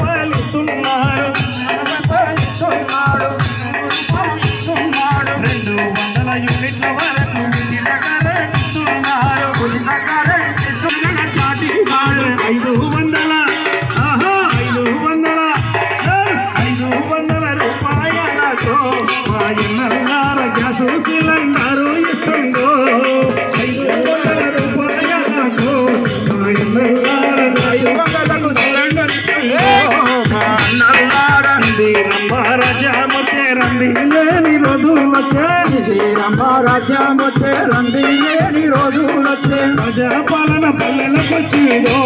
పాలిస్తున్నాడు. పాలిస్తున్నాడు పాలిస్తున్నాడు ఇస్తున్నారు రండి లేని రోజులొచ్చే శ్రీరామ రాజ్యం వచ్చే రండి లేని రోజులొచ్చే ప్రజా పాలన పల్లెలకు వచ్చిందో